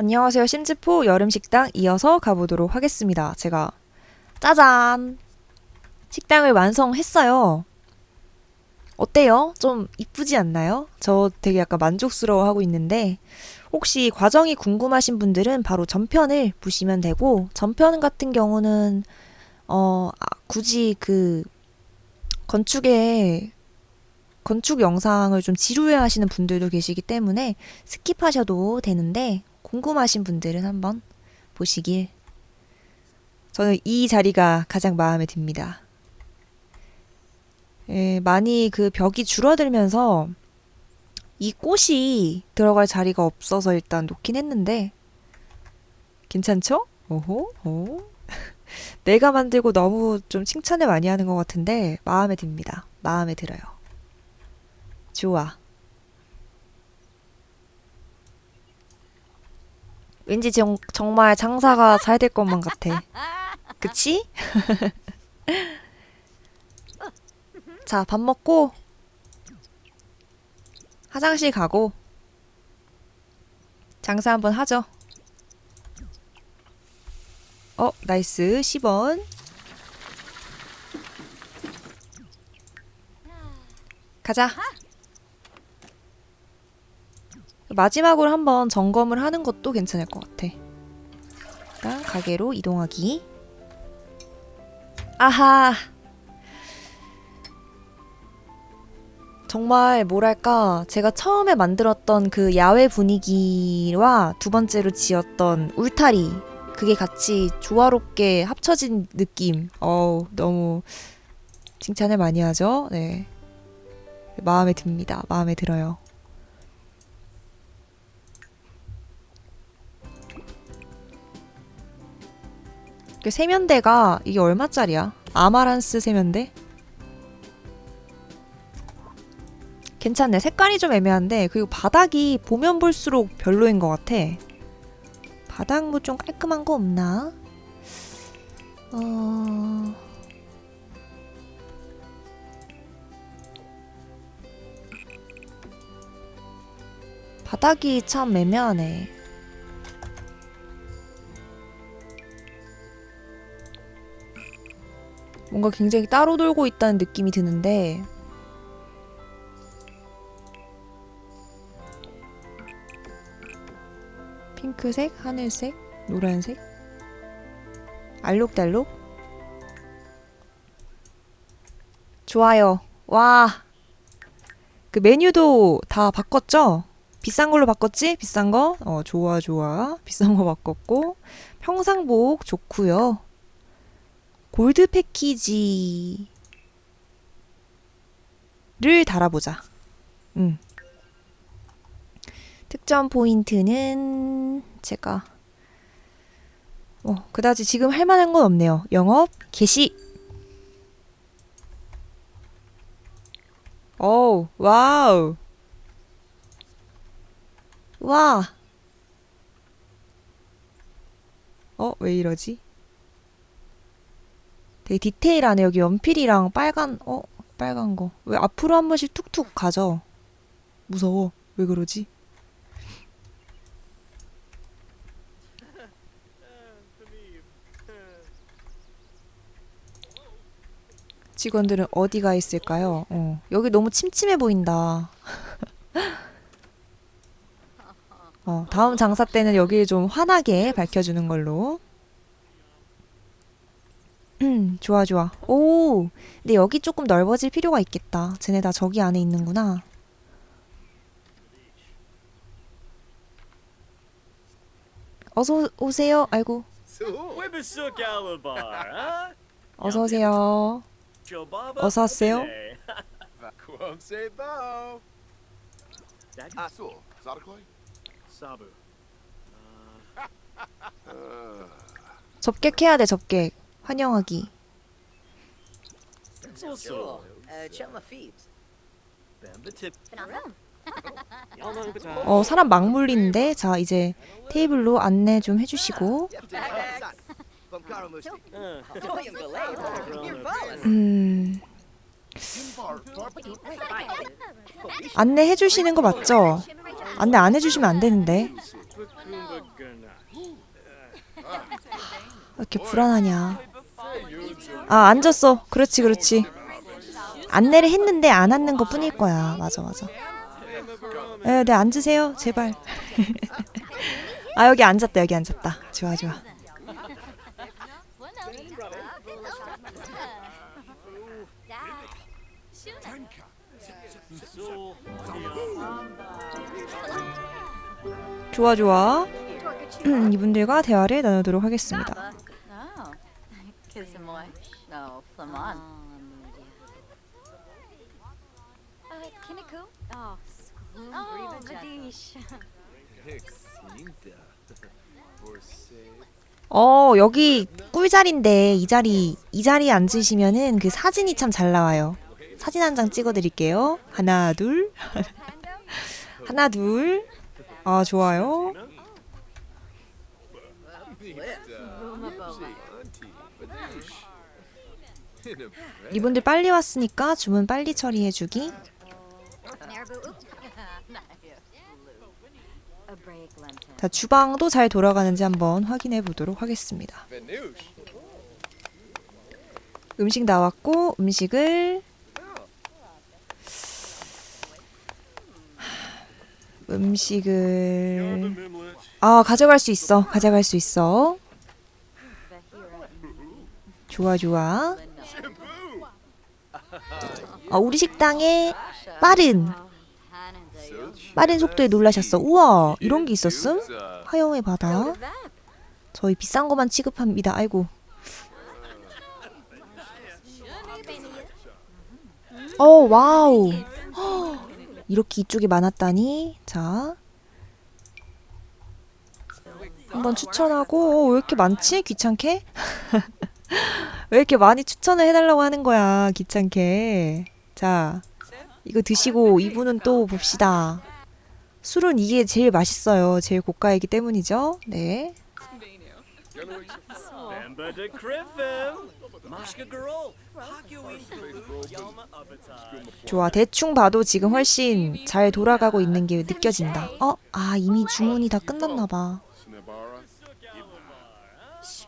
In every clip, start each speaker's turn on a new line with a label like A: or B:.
A: 안녕하세요. 심지포 여름 식당 이어서 가보도록 하겠습니다. 제가 짜잔! 식당을 완성했어요. 어때요? 좀 이쁘지 않나요? 저 되게 약간 만족스러워 하고 있는데, 혹시 과정이 궁금하신 분들은 바로 전편을 보시면 되고, 전편 같은 경우는, 어, 아, 굳이 그, 건축에, 건축 영상을 좀 지루해 하시는 분들도 계시기 때문에 스킵하셔도 되는데, 궁금하신 분들은 한번 보시길. 저는 이 자리가 가장 마음에 듭니다. 예, 많이 그 벽이 줄어들면서 이 꽃이 들어갈 자리가 없어서 일단 놓긴 했는데 괜찮죠? 오호, 오. 내가 만들고 너무 좀 칭찬을 많이 하는 것 같은데 마음에 듭니다. 마음에 들어요. 좋아. 왠지 정, 정말 장사가 잘 될 것만 같아. 그치? 자, 밥 먹고 화장실 가고 장사 한번 하죠. 어, 나이스. 10원. 가자. 마지막으로 한번 점검을 하는 것도 괜찮을 것 같아. 일단 가게로 이동하기. 아하. 정말 뭐랄까 제가 처음에 만들었던 그 야외 분위기와 두 번째로 지었던 울타리 그게 같이 조화롭게 합쳐진 느낌. 어우 너무 칭찬을 많이 하죠. 네. 마음에 듭니다. 마음에 들어요. 그 세면대가 이게 얼마짜리야? 아마란스 세면대? 괜찮네. 색깔이 좀 애매한데 그리고 바닥이 보면 볼수록 별로인 것 같아. 바닥 뭐 좀 깔끔한 거 없나? 어... 바닥이 참 애매하네. 뭔가 굉장히 따로 돌고 있다는 느낌이 드는데. 핑크색, 하늘색, 노란색. 알록달록. 좋아요. 와. 그 메뉴도 다 바꿨죠? 비싼 걸로 바꿨지? 비싼 거? 어 좋아 좋아. 비싼 거 바꿨고. 평상복 좋고요 골드 패키지를 달아보자. 음. 특전 포인트는 제가 어, 그다지 지금 할 만한 건 없네요. 영업 개시. 오, 와우. 와. 어, 왜 이러지? 되게 디테일하네. 여기 연필이랑 빨간, 어, 빨간 거. 왜 앞으로 한 번씩 툭툭 가죠? 무서워. 왜 그러지? 직원들은 어디가 있을까요? 어, 여기 너무 침침해 보인다. 어, 다음 장사 때는 여기를 좀 환하게 밝혀주는 걸로. 음, 좋아, 좋아. 오, 근데 여기 조금 넓어질 필요가 있겠다. 쟤네 다 저기 안에 있는구나. 어서 오세요. 아이고? 어서 오세요. 어서
B: Zarkoi?
C: Sabu.
A: 접객해야 돼, 접객. 환영하기.
D: Uh.
A: 어, 사람 막 몰리는데. 자, 이제 테이블로 안내 좀 해주시고.
C: Uh.
A: 음,
B: Bar, bar,
A: 안내 해 주시는 거 맞죠? 안내 안 해주시면 안 되는데. 왜 이렇게 불안하냐. 아, 앉았어. 그렇지, 그렇지. 안내를 했는데 안 앉는 것 뿐일 거야. 맞아, 맞아. 에, 네, 앉으세요. 제발. 아, 여기 앉았다, 여기 앉았다. 좋아, 좋아. 좋아, 좋아. 이분들과 대화를 나누도록 하겠습니다.
E: Flamon.
F: Uh, Kinniku? Oh, Skloon
E: Oh,
F: Vadish.
A: 어, 여기 꿀자리인데 이 자리 이 자리에 앉으시면은 그 사진이 참 잘 나와요. 사진 한 장 찍어 드릴게요. 하나, 둘. 하나, 둘. 아, 좋아요. 이분들 빨리 왔으니까 주문 빨리 처리해 주기.
F: Nerbu oop. A break lenten.
A: 자, 주방도 잘 돌아가는지 한번 확인해 보도록 하겠습니다. 음식 나왔고 음식을 음식을 아 가져갈 수 있어 가져갈 수 있어 좋아 좋아 아 우리 식당에 빠른 빠른 속도에 놀라셨어. 우와 이런 게 있었음? 하영의 바다 저희 비싼 거만 취급합니다. 아이고. 어 와우. 헉, 이렇게 이쪽에 많았다니? 자. 한번 추천하고. 어, 왜 이렇게 많지? 귀찮게 왜 이렇게 많이 추천을 해달라고 하는 거야 귀찮게 자 이거 드시고 이분은 또 봅시다 술은 이게 제일 맛있어요 제일 고가이기 때문이죠 네. 좋아 대충 봐도 지금 훨씬 잘 돌아가고 있는 게 느껴진다 어? 아 이미 주문이 다 끝났나 봐
B: Snabara.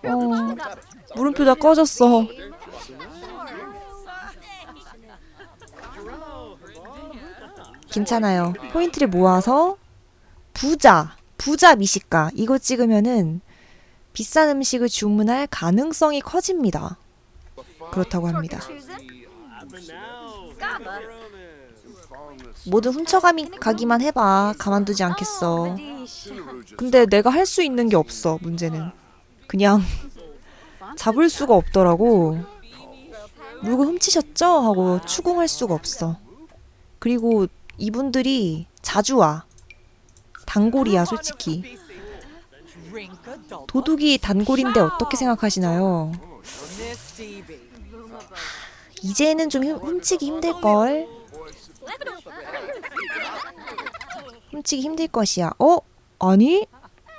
A: 어, 물음표 다 꺼졌어. 괜찮아요. 포인트를 모아서 부자, 부자 미식가 이거 찍으면은 비싼 음식을 주문할 가능성이 커집니다. 그렇다고 합니다. 뭐든 훔쳐가기 가기만 해봐. 가만두지 않겠어. 근데 내가 할 수 있는 게 없어. 문제는 그냥 잡을 수가 없더라고. 물건 훔치셨죠? 하고 추궁할 수가 없어. 그리고 이분들이 자주 와. 단골이야, 솔직히. 도둑이 단골인데 어떻게 생각하시나요? 이제는 좀 훔- 훔치기 힘들걸. 훔치기 힘들 것이야. 어? 아니?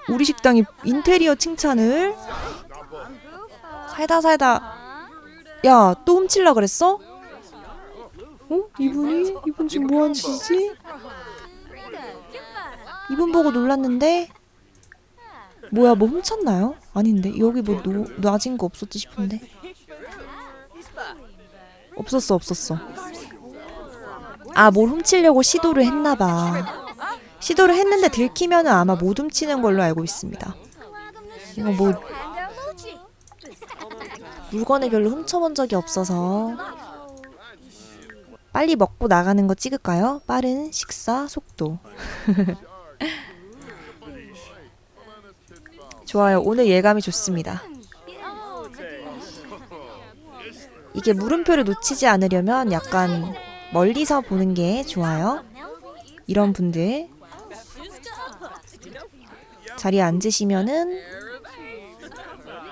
A: 우리 식당이 인테리어 칭찬을? 살다 살다 야, 또 훔칠라 그랬어? 어? 이분이? 이분 지금 뭐 하는 짓이지? 이분 보고 놀랐는데 뭐야, 뭐 훔쳤나요? 아닌데. 여기 뭐 노, 놔진 거 없었지 싶은데. 없었어, 없었어. 아, 뭘 훔치려고 시도를 했나 봐. 시도를 했는데 들키면은 아마 못 훔치는 걸로 알고 있습니다. 이거 뭐 물건을 별로 훔쳐본 적이 없어서 빨리 먹고 나가는 거 찍을까요? 빠른 식사 속도. 좋아요. 오늘 예감이 좋습니다. 이게 물음표를 놓치지 않으려면 약간 멀리서 보는 게 좋아요. 이런 분들 자리에 앉으시면은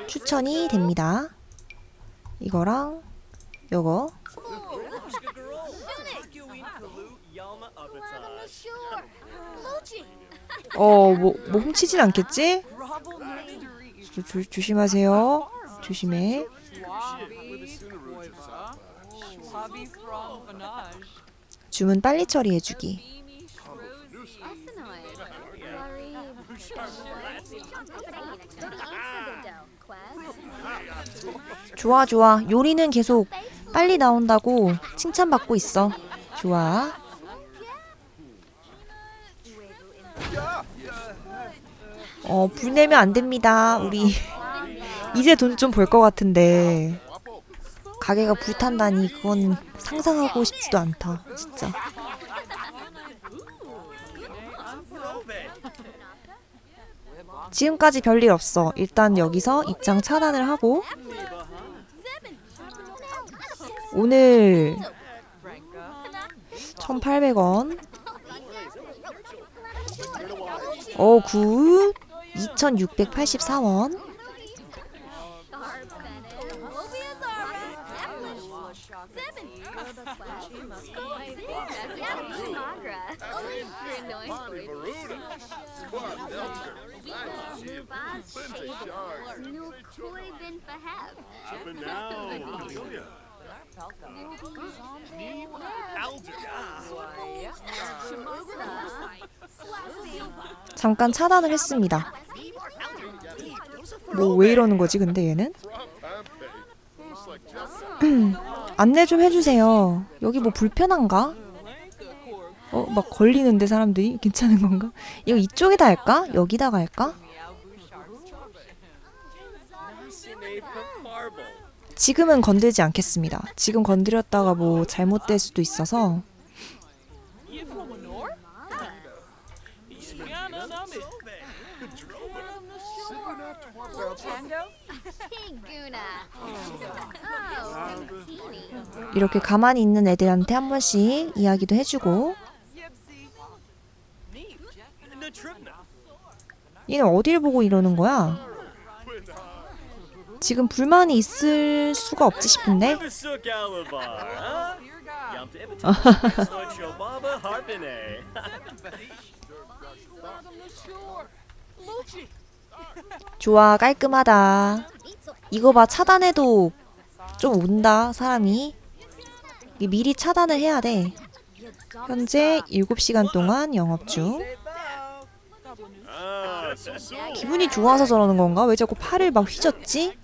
A: 추천이 됩니다. 이거랑 요거. 어, 뭐, 뭐 훔치진 않겠지? 조, 조, 조심하세요. 조심해. 주문 빨리 처리해주기. 좋아, 좋아. 요리는 계속 빨리 나온다고 칭찬받고 있어. 좋아. 어, 불 내면 안 됩니다. 우리 이제 돈 좀 벌 것 같은데 가게가 불탄다니 그건 상상하고 싶지도 않다. 진짜. 지금까지 별일 없어. 일단 여기서 입장 차단을 하고 오늘 1,800원. 어, 굿. 2,684원. 잠깐 차단을 했습니다. 뭐 왜 이러는 거지 근데 얘는? 안내 좀 해주세요. 여기 뭐 불편한가? 어, 막 걸리는데 사람들이 괜찮은 건가? 이거 이쪽에다 할까? 여기다가 할까? 지금은 건들지 않겠습니다. 지금 건드렸다가 뭐 잘못될 수도 있어서 이렇게 가만히 있는 애들한테 한 번씩 이야기도 해주고 얘는 어딜 보고 이러는 거야? 지금 불만이 있을 수가 없지 싶은데? 좋아 깔끔하다. 이거 봐 차단해도 좀 온다 사람이. 미리 차단을 해야 돼. 현재 7시간 동안 영업 중 기분이 좋아서 저러는 건가? 왜 자꾸 팔을 막 휘젓지?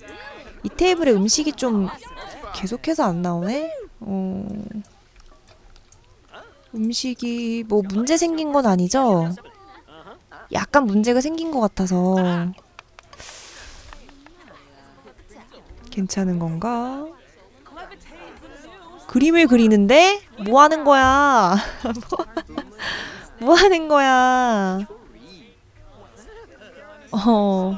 A: 이 테이블에 음식이 좀 계속해서 안 나오네? 어... 음식이 뭐 문제 생긴 건 아니죠? 약간 문제가 생긴 것 같아서 괜찮은 건가? 그림을 그리는데? 뭐 하는 거야? 뭐, 뭐 하는 거야? 어.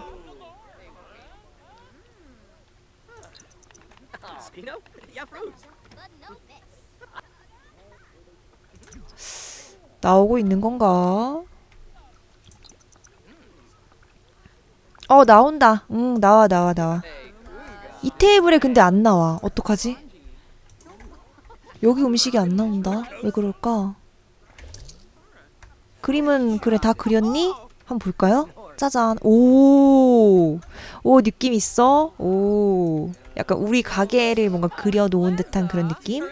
A: 나오고 있는 건가? 어, 나온다. 응, 나와, 나와, 나와. 이 테이블에 근데 안 나와. 어떡하지? 여기 음식이 안 나온다. 왜 그럴까? 그림은 그래 다 그렸니? 한번 볼까요? 짜잔. 오. 오, 느낌 있어? 오. 약간 우리 가게를 뭔가 그려놓은 듯한 그런 느낌?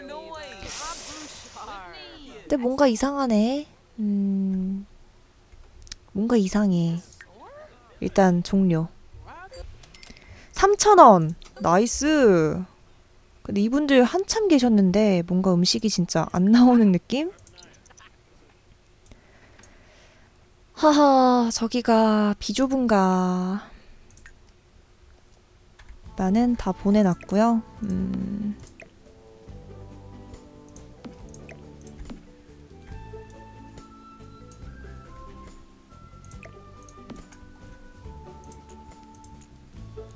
A: 근데 뭔가 이상하네. 음. 뭔가 이상해. 일단 종료. 3,000원. 나이스. 근데 이분들 한참 계셨는데 뭔가 음식이 진짜 안 나오는 느낌? 하하, 저기가 비좁은가. 나는 다 보내놨고요. 음.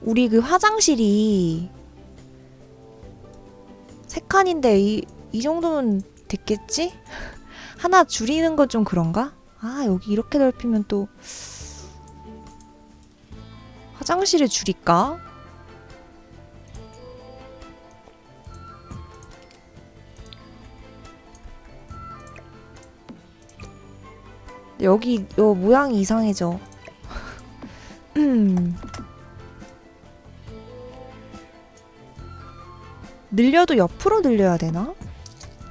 A: 우리 그 화장실이 세 칸인데 이, 이 정도면 됐겠지? 하나 줄이는 건 좀 그런가? 아, 여기 이렇게 넓히면 또 화장실을 줄일까? 여기 요 모양이 이상해져. 음. 늘려도 옆으로 늘려야 되나?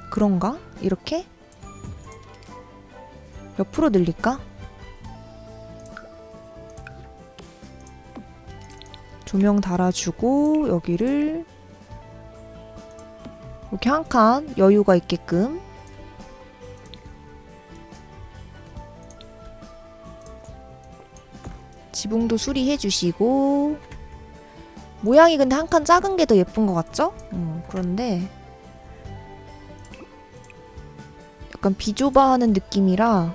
A: 그런가? 이렇게? 옆으로 늘릴까? 조명 달아주고 여기를 이렇게 한 칸 여유가 있게끔 지붕도 수리해 주시고 모양이 근데 한 칸 작은 게 더 예쁜 것 같죠? 음, 그런데 약간 비좁아하는 느낌이라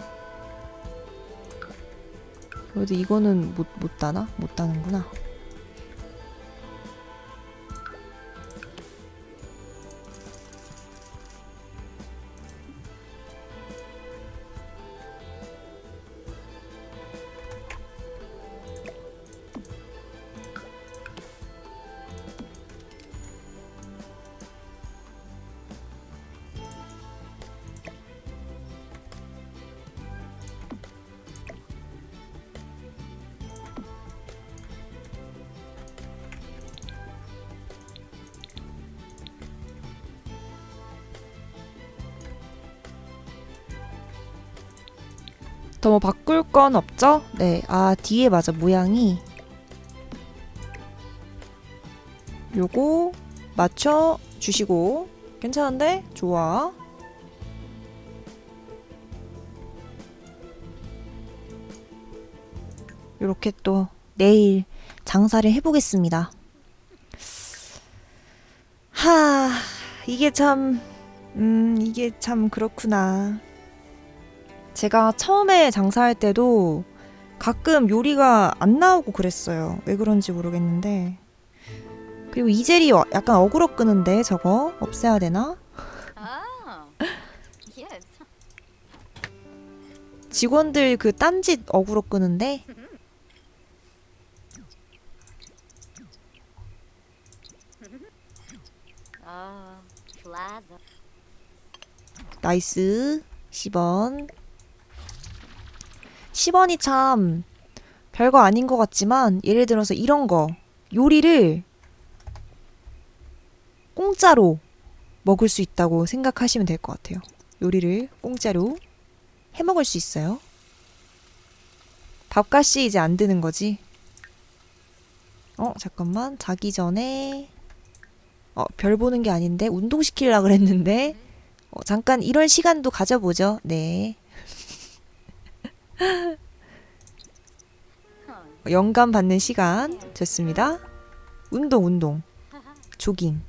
A: 그래도 이거는 못, 못 따나? 못 따는구나 더 뭐 바꿀 건 없죠? 네, 아 뒤에 맞아 모양이 요거 맞춰 주시고 괜찮은데? 좋아 요렇게 또 내일 장사를 해보겠습니다 하 이게 참 음, 이게 참 그렇구나. 제가 처음에 장사할 때도 가끔 요리가 안 나오고 그랬어요. 왜 그런지 모르겠는데. 그리고 이 젤이 어- 약간 어그로 끄는데 저거 없애야 되나?
E: Yes.
A: 직원들 그 딴짓 어그로 끄는데
F: plaza.
A: 나이스 10원 10원이 참 별거 아닌 것 같지만 예를 들어서 이런 거 요리를 공짜로 먹을 수 있다고 생각하시면 될 것 같아요. 요리를 공짜로 해 먹을 수 있어요. 밥값이 이제 안 드는 거지? 어 잠깐만. 자기 전에 어 별 보는 게 아닌데 운동시키려고 그랬는데? 어, 잠깐 이런 시간도 가져보죠. 네. 어, 영감 받는 시간 좋습니다. 운동 운동 조깅.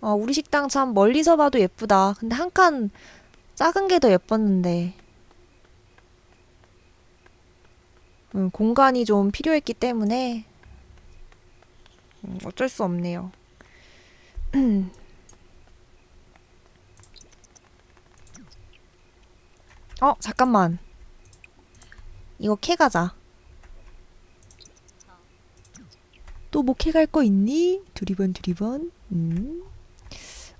A: 어, 우리 식당 참 멀리서 봐도 예쁘다. 근데 한 칸 작은 게 더 예뻤는데. 음, 공간이 좀 필요했기 때문에 음, 어쩔 수 없네요. 어, 잠깐만. 이거 캐 가자. 또 뭐 캐갈 거 있니? 두리번 두리번. 음.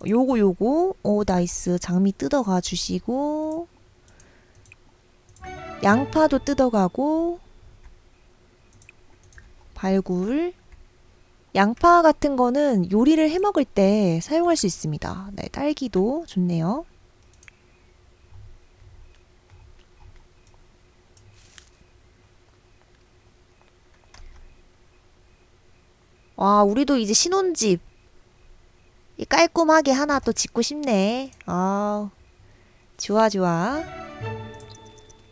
A: 요거 요거. 오 나이스. 장미 뜯어가 주시고 양파도 뜯어가고 발굴. 양파 같은 거는 요리를 해 먹을 때 사용할 수 있습니다. 네, 딸기도 좋네요. 와, 우리도 이제 신혼집 이 깔끔하게 하나 또 짓고 싶네. 아, 좋아 좋아.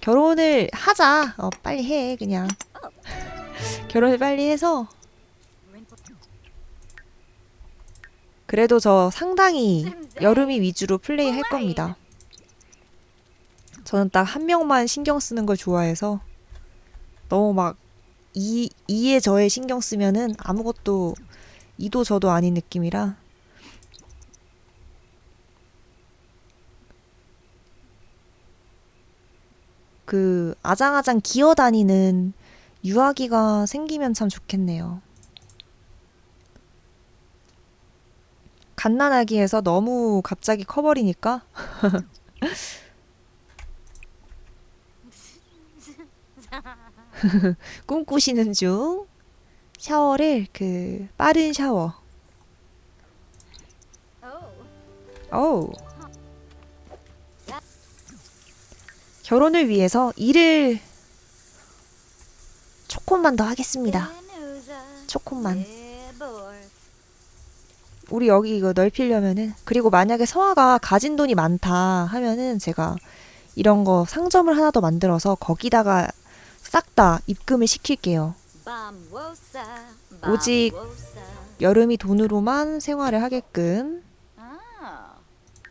A: 결혼을 하자. 어, 빨리 해 그냥. 결혼을 빨리 해서 그래도 저 상당히 여름이 위주로 플레이 할 겁니다. 저는 딱 한 명만 신경 쓰는 걸 좋아해서 너무 막 이, 이에 저에 신경 쓰면은 아무것도 이도 저도 아닌 느낌이라 그 아장아장 기어다니는 유아기가 생기면 참 좋겠네요. 갓난아기에서 너무 갑자기 커버리니까 꿈꾸시는 중 샤워를 그 빠른 샤워 어우. 결혼을 위해서 일을 조금만 더 하겠습니다. 조금만. 우리 여기 이거 넓히려면은 그리고 만약에 서아가 가진 돈이 많다 하면은 제가 이런 거 상점을 하나 더 만들어서 거기다가 싹 다 입금을 시킬게요. 오직 여름이 돈으로만 생활을 하게끔.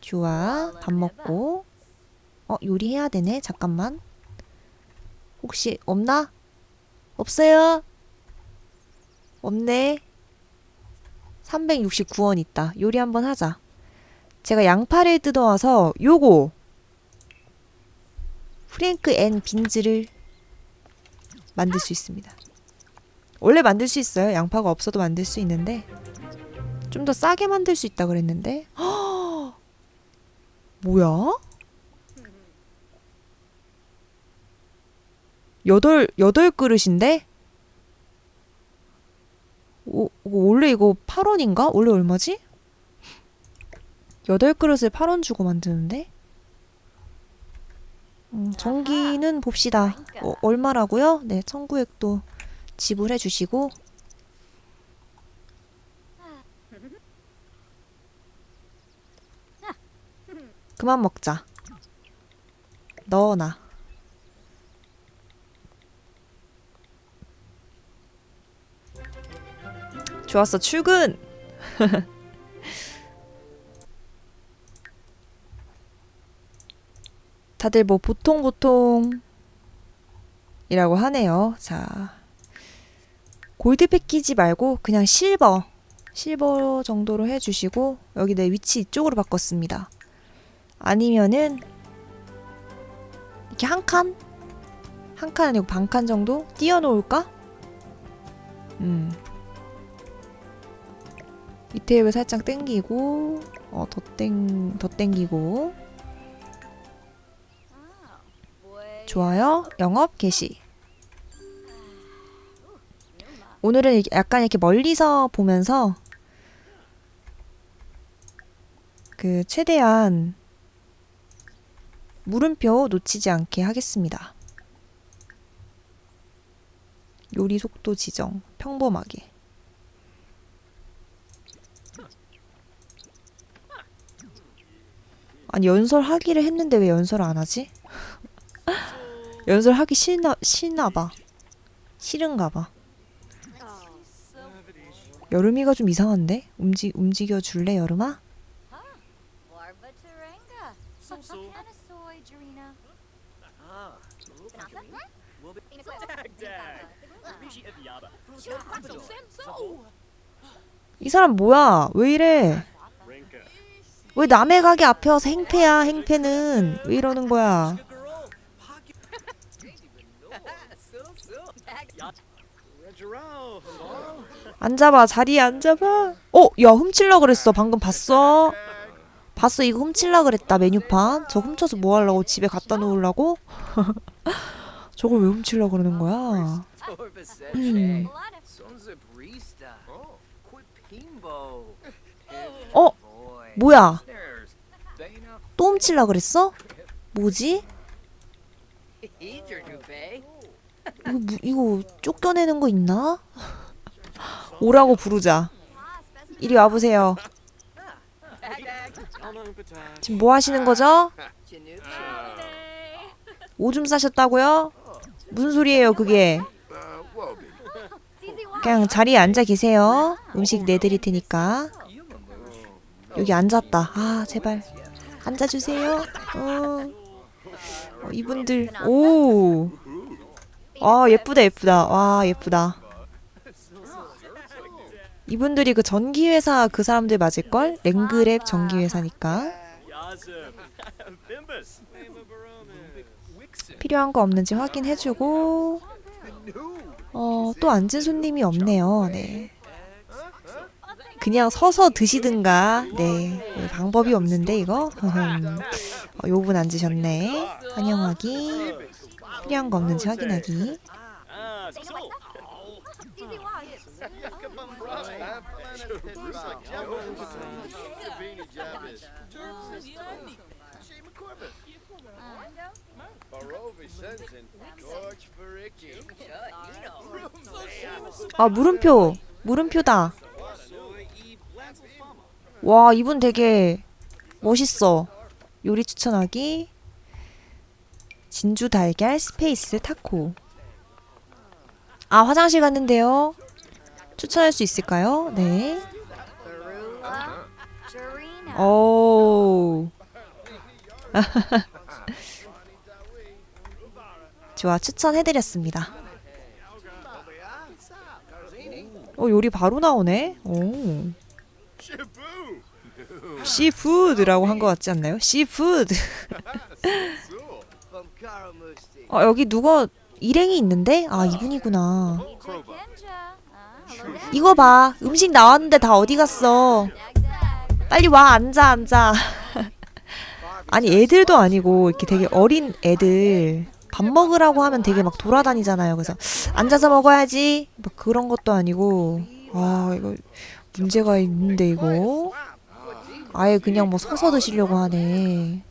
A: 좋아. 밥 먹고. 어, 요리해야 되네. 잠깐만. 혹시 없나? 없어요. 없네. 369원 있다. 요리 한번 하자. 제가 양파를 뜯어와서 요거 프랭크 앤 빈즈를 만들 수 있습니다. 원래 만들 수 있어요. 양파가 없어도 만들 수 있는데 좀 더 싸게 만들 수 있다 그랬는데 뭐야? 여덟 여덟 그릇인데? 오, 원래 이거 8원인가? 원래 얼마지? 여덟 그릇을 8원 주고 만드는데? 음, 전기는 봅시다. 어, 얼마라고요? 네, 청구액도 지불해 주시고 그만 먹자. 넣어놔. 좋았어, 출근! 다들 뭐 보통 보통 이라고 하네요. 자. 골드 패키지 말고 그냥 실버. 실버 정도로 해주시고 여기 내 위치 이쪽으로 바꿨습니다. 아니면은 이렇게 한 칸? 한 칸 아니고 반 칸 정도 띄워놓을까? 음. 밑에 왜 살짝 땡기고 어, 더 땡, 더 땡기고 좋아요 영업 개시 오늘은 약간 이렇게 멀리서 보면서 그 최대한 물음표 놓치지 않게 하겠습니다. 요리 속도 지정 평범하게. 아니 연설하기를 했는데 왜 연설을 안 하지? 연설하기 싫나 싫나 봐. 싫은가 봐. 여름이가 좀 이상한데? 움직 움직여 줄래 여름아? 이 사람 뭐야? 왜 이래? 왜 남의 가게 앞에 와서 행패야? 행패는 왜 이러는 거야? 앉아봐 자리에 앉아봐. 어, 야 훔칠라 그랬어. 방금 봤어? 봤어 이거 훔칠라 그랬다 메뉴판. 저 훔쳐서 뭐 하려고 집에 갖다 놓으려고? 저걸 왜 훔칠라 그러는 거야? 음.
D: Pimbo.
A: 어. 뭐야? 또 훔칠라 그랬어? 뭐지? 이거, 무- 이거 쫓겨내는 거 있나? 오라고 부르자. 이리 와보세요. 지금 뭐 하시는 거죠? 오줌 싸셨다고요? 무슨 소리예요, 그게? 그냥 자리에 앉아 계세요. 음식 내드릴 테니까. 여기 앉았다. 아, 제발. 앉아주세요. 어. 어, 이분들, 오. 아, 예쁘다, 예쁘다. 와, 예쁘다. 이분들이 그 전기회사 그 사람들 맞을걸? 랭그랩 전기회사니까. 필요한 거 없는지 확인해주고 어, 또 앉은 손님이 없네요. 네. 그냥 서서 드시든가. 네. 네, 방법이 없는데 이거. 어, 요분 앉으셨네. 환영하기. 필요한 거 없는지 확인하기.
C: Ah.
A: 아 물음표 물음표다. 와 이분 되게 멋있어. 요리 추천하기. 진주 달걀 스페이스 타코. 아 화장실 갔는데요. 추천할 수 있을까요? 네. 오. 좋아 추천해드렸습니다. 어 요리 바로 나오네. 오. 시푸드라고 한 것 같지 않나요?
D: Karamusti.
A: 어 여기 누가 일행이 있는데? 아 이분이구나. 이거 봐 음식 나왔는데 다 어디 갔어? 빨리 와 앉아 앉아. 아니 애들도 아니고 이렇게 되게 어린 애들 밥 먹으라고 하면 되게 막 돌아다니잖아요. 그래서 앉아서 먹어야지. 막 그런 것도 아니고 아 이거 문제가 있는데 이거 아예 그냥 뭐 서서 드시려고 하네.